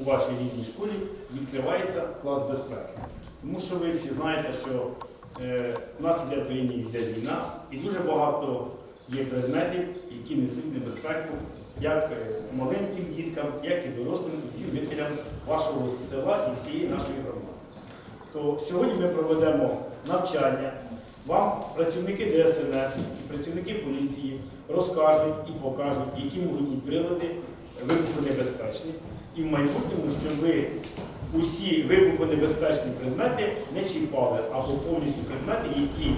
у вашій рідній школі відкривається клас безпеки. Тому що ви всі знаєте, що е, у нас іде в країні йде війна, і дуже багато є предметів, які несуть небезпеку як е, маленьким діткам, як і дорослим, і всім жителям вашого села і всієї нашої громади. То сьогодні ми проведемо навчання. Вам працівники ДСНС і працівники поліції розкажуть і покажуть, які можуть бути прилади вибухонебезпечні. І в майбутньому, щоб ви усі вибухонебезпечні предмети не чіпали або повністю предмети, які,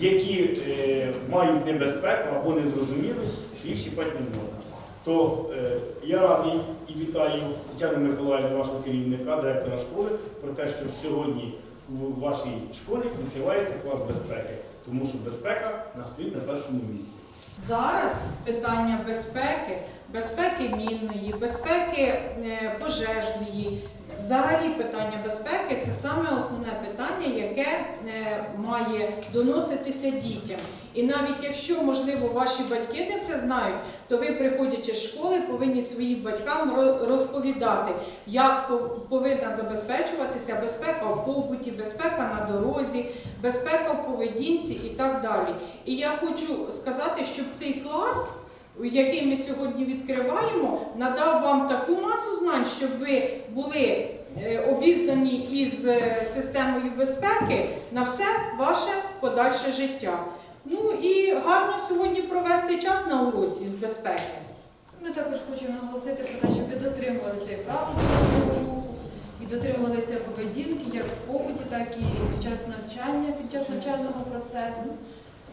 які е, мають небезпеку або не зрозуміли, що їх чіпати не можна. То е, я радий і вітаю Тетяну Миколаївну, вашого керівника, директора школи, про те, що сьогодні у вашій школі відкривається клас безпеки, тому що безпека у нас стоїть на першому місці. Зараз питання безпеки, безпеки мінної, безпеки е, пожежної, взагалі питання безпеки це саме основне питання, яке е, має доноситися дітям. І навіть якщо, можливо, ваші батьки не все знають, то ви, приходячи з школи, повинні своїм батькам ро- розповідати, як по- повинна забезпечуватися безпека в побуті, безпека на дорозі, безпека в поведінці і так далі. І я хочу сказати, щоб цей клас, який ми сьогодні відкриваємо, надав вам таку масу знань, щоб ви були е, обізнані із е, системою безпеки на все ваше подальше життя. Ну і гарно сьогодні провести час на уроці з безпеки. Ми також хочемо наголосити про те, щоб ви дотримувалися і правил дорожнього руху, і дотримувалися поведінки як в побуті, так і під час навчання, під час навчального процесу.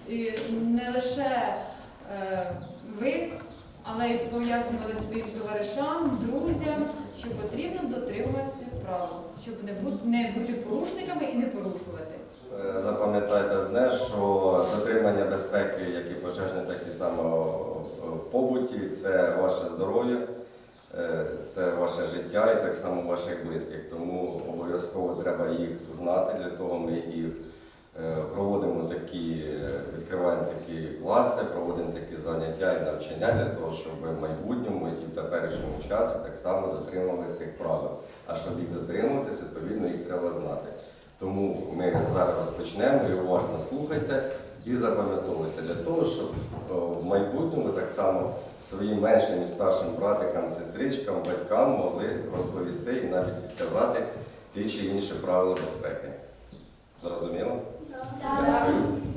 І не лише е, ви, але й пояснювали своїм товаришам, друзям, що потрібно дотримуватися правил, щоб не бути, не бути порушниками і не порушувати. Е, Запам'ятайте одне, що дотримання безпеки, як і пожежне, так і само в побуті, це ваше здоров'я, е, це ваше життя і так само ваших близьких. Тому обов'язково треба їх знати. Для того ми і проводимо такі, е, відкриваємо такі класи, проводимо такі заняття і навчання для того, щоб в майбутньому і в теперішньому часі так само дотримувалися цих правил. А щоб їх дотримуватися, відповідно їх треба знати. Тому ми зараз розпочнемо і уважно слухайте і запам'ятовуйте для того, щоб в майбутньому так само своїм меншим і старшим братикам, сестричкам, батькам могли розповісти і навіть підказати ті чи інші правила безпеки. Зрозуміло? Salam.